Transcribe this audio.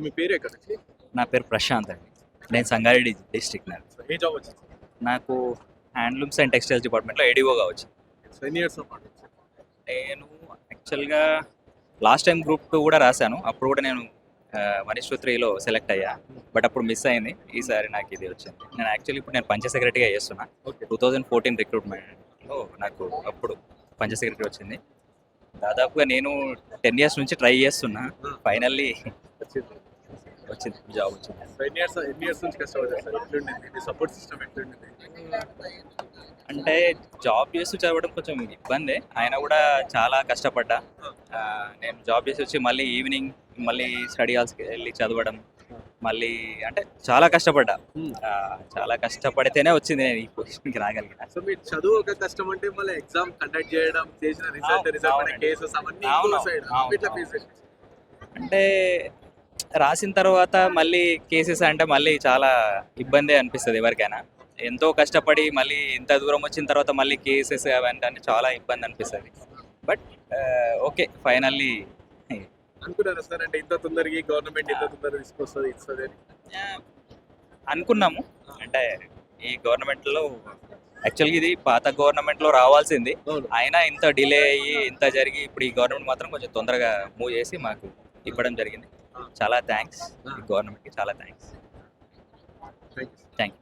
మీ పేరు ఎక్కడ నా పేరు ప్రశాంత్ అండి. నేను సంగారెడ్డి డిస్ట్రిక్ట్ సో ఏ జాబ్ వచ్చింది? నాకు హ్యాండ్లూమ్స్ అండ్ టెక్స్టైల్స్ డిపార్ట్మెంట్లో ఏడీఓగా వచ్చింది ఎన్ని ఇయర్స్ నేను యాక్చువల్గా లాస్ట్ టైం గ్రూప్ టూ కూడా రాశాను. అప్పుడు కూడా నేను వన్ త్రీలో సెలెక్ట్ అయ్యా. బట్ అప్పుడు మిస్ అయింది. ఈసారి నాకు ఇది వచ్చింది. నేను యాక్చువల్లీ ఇప్పుడు నేను పంచ సెక్రటరీగా చేస్తున్నా. టూ థౌజండ్ ఫోర్టీన్ రిక్రూట్మెంట్లో నాకు అప్పుడు పంచ సెక్రటరీ వచ్చింది. దాదాపుగా నేను టెన్ ఇయర్స్ నుంచి ట్రై చేస్తున్నా. ఫైనల్లీ వచ్చింది. వచ్చింది. జాబ్ వచ్చింది. ఎన్ని ఇయర్స్ ఎన్ని ఇయర్స్ నుంచి కష్టపడ్డారు సార్ ఎట్లుండింది మీ సపోర్ట్ సిస్టమ్ ఎట్లుండింది అంటే జాబ్ చేస్తూ చదవడం కొంచెం ఇబ్బందే. ఆయన కూడా చాలా కష్టపడ్డా. నేను జాబ్ చేసి వచ్చి మళ్ళీ ఈవినింగ్ మళ్ళీ స్టడీ హాల్స్కి వెళ్ళి చదవడం మళ్ళీ అంటే చాలా కష్టపడ్డా. ఆ, చాలా కష్టపడితేనే వచ్చింది నేను ఈ పొజిషన్కి రాగలిగిన. సో మీరు చదువు ఒక కష్టం అంటే మళ్ళీ ఎగ్జామ్ కండక్ట్ చేయడం చేసిన రిజల్ట్ రిజల్ట్. కేసెస్ అవన్నీ ఇట్లా. ఫేస్ అంటే రాసిన తర్వాత మళ్ళీ కేసెస్ అంటే మళ్ళీ చాలా ఇబ్బంది అనిపిస్తుంది ఎవరికైనా. ఎంతో కష్టపడి మళ్ళీ ఇంత దూరం వచ్చిన తర్వాత మళ్ళీ కేసెస్ అవన్నీ అంటే చాలా ఇబ్బంది అనిపిస్తుంది. బట్ ఓకే ఫైనల్లీ అనుకున్నారా సార్? అంటే ఇంత తొందరగా గవర్నమెంట్ ఇంత తొందరగా తీసుకొస్తుంది ఇస్తుంది అని? అనుకున్నాము. అంటే ఈ గవర్నమెంట్లో యాక్చువల్గా ఇది పాత గవర్నమెంట్లో రావాల్సింది. అయినా ఇంత డిలే అయ్యి ఇంత జరిగి ఇప్పుడు ఈ గవర్నమెంట్ మాత్రం కొంచెం తొందరగా మూవ్ చేసి మాకు ఇవ్వడం జరిగింది. చాలా థ్యాంక్స్ గవర్నమెంట్కి చాలా థ్యాంక్స్ థ్యాంక్ యూ